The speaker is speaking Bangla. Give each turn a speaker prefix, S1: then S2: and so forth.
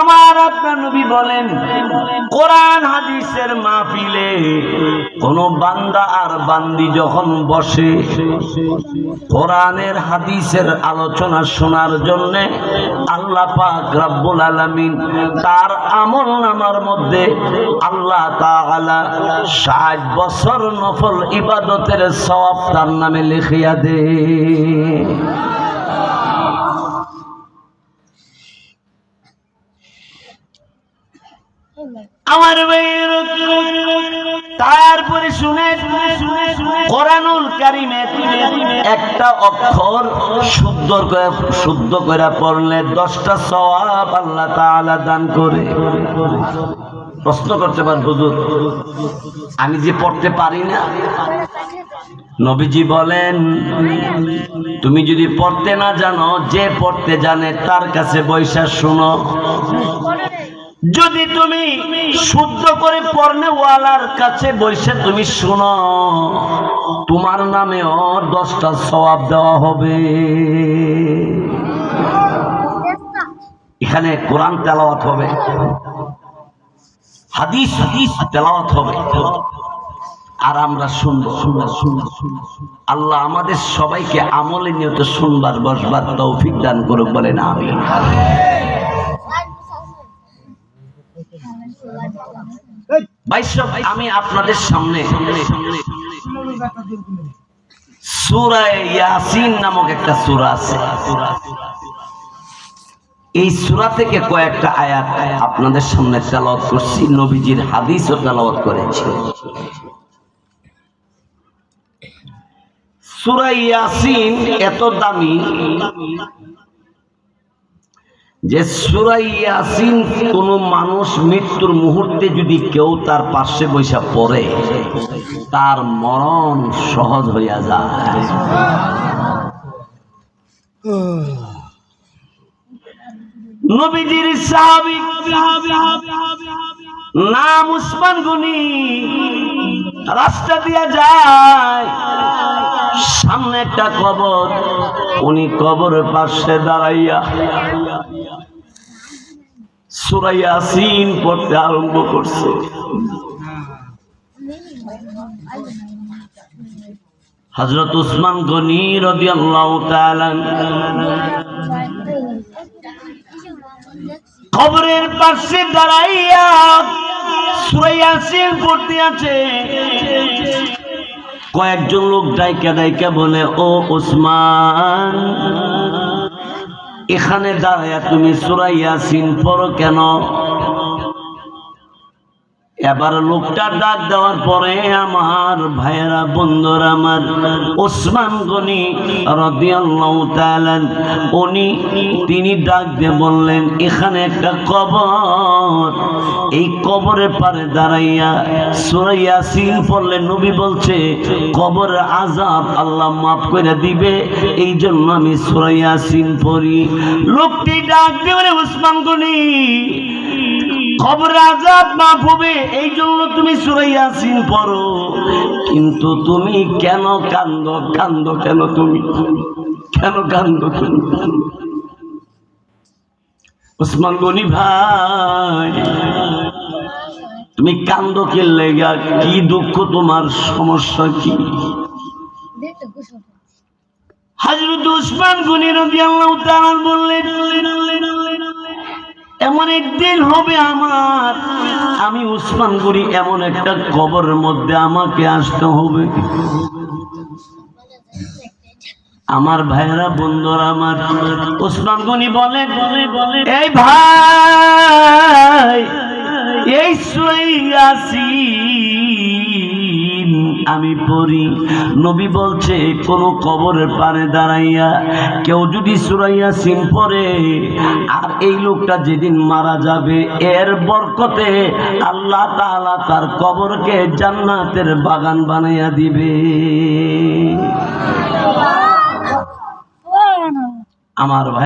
S1: আমার আপনার নবী বলেন, কোরআন হাদিসের মাহফিলে কোন বান্দা আর বান্দি যখন বসে, কোরআনের হাদিসের আলোচনা শোনার জন্য আল্লাহ পাক রব্বুল আলামিন তার আমল নামার মধ্যে আল্লাহ তাআলা ষাট বছর নফল ইবাদতের সওয়াব তার নামে লিখিয়া দে আমার তারপরে শুনে কোরআনুল কারিমের একটা অক্ষর শুদ্ধ করে শুদ্ধ করে পড়লে দশটা সওয়াব আল্লাহ তাআলা দান করে। প্রশ্ন করতে পারেন হুজুর, আমি যে পড়তে পারি না? নবীজি বলেন, তুমি যদি পড়তে না জানো, যে পড়তে জানে তার কাছে বৈশা শুনো। যদি তুমি শুদ্ধ করে পর্নেওয়ালার কাছে বসে তুমি শুনো, তোমার নামেও দশটা সওয়াব দেওয়া হবে। এখানে কোরআন তেলাওয়াত হবে, হাদিস হাদিস তেলাওয়াত হবে। আর আমরা শুনব শুনব শুনব আল্লাহ আমাদের সবাইকে আমলে নিয়ত শুনবার, বসবার তৌফিক দান করুক বলেন আমি আমি আপনাদের সামনে সুরায় ইয়াসিন নামক একটা সুরা আছে। এই সুরা থেকে কয়েকটা আয়াত আপনাদের সামনে তেলাওয়াত করছি, নবীজির তেলাওয়াত করেছি। ইয়াসিন এত দামি যে সুরা ইয়াসিন কোন মানুষ মৃত্যুর মুহূর্তে যদি কেউ তার পাশে বৈশা পড়ে, তার মরণ সহজ হইয়া যায়। উসমান গনি, রাস্তা দিয়া যায়। সামনে একটা কবর। উনি কবরের পাশে দাঁড়াইয়া সুরাইয়া সিন পড়তে আরম্ভ করছে। হজরত উসমান গনি রবি আল্লাহ কবরের পাশে দাঁড়াইয়া সুরাইয়া সিন পড়তে আছে। কয়েকজন লোক ডাইকা ডাইকা বলে ও ওসমান এখানে দাঁড়ায়া তুমি সুরাইয়া সিন পড়ো কেন? এবার লোকটা ডাক দেওয়ার পরে আমার ভাইয়েরা, বন্ধুরা আমার, ওসমান গনি রাদিয়াল্লাহু তাআলা, উনি, তিনি ডাক দিয়ে বললেন, এখানে একটা কবর। এই কবরের পারে দাঁড়াইয়া সূরা ইয়াসিন পড়লে নবী বলছে কবর আযাব আল্লাহ মাফ করে দিবে। এই জন্য আমি সূরা ইয়াসিন পড়ি। লোকটি ডাক দিয়ে বলে, ওসমান গনি খবর আজাদ মাফ হবে এই জন্য তুমি পড়ো। কিন্তু তুমি কেন কান্দ কান্দ কেন তুমি? কেন কান্দ তুমি ওসমান গনি ভাই তুমি কান্দ কে লেগা? কি দুঃখ তোমার? সমস্যা কি? হাজরত উসমান গনি রাদিয়াল্লাহু তাআলা বললেন এমন একদিন হবে আমার। আমি উসমান করি এমন একটা কবরের মধ্যে আমাকে আসতে হবে। আমার ভাইরা বন্ধুরা আমার, উসমান গনি বলে বলে বলে, এই ভাই, এই সইয়াসিন আমি পড়ি। নবী বলছে কোন কবরের পারে দাঁড়াইয়া কেউ যদি সুরাইয়া সিন পরে আর এই লোকটা যেদিন মারা যাবে এর বরকতে আল্লাহ তাআলা তার কবরকে জান্নাতের বাগান বানাইয়া দিবে। আমার ভাই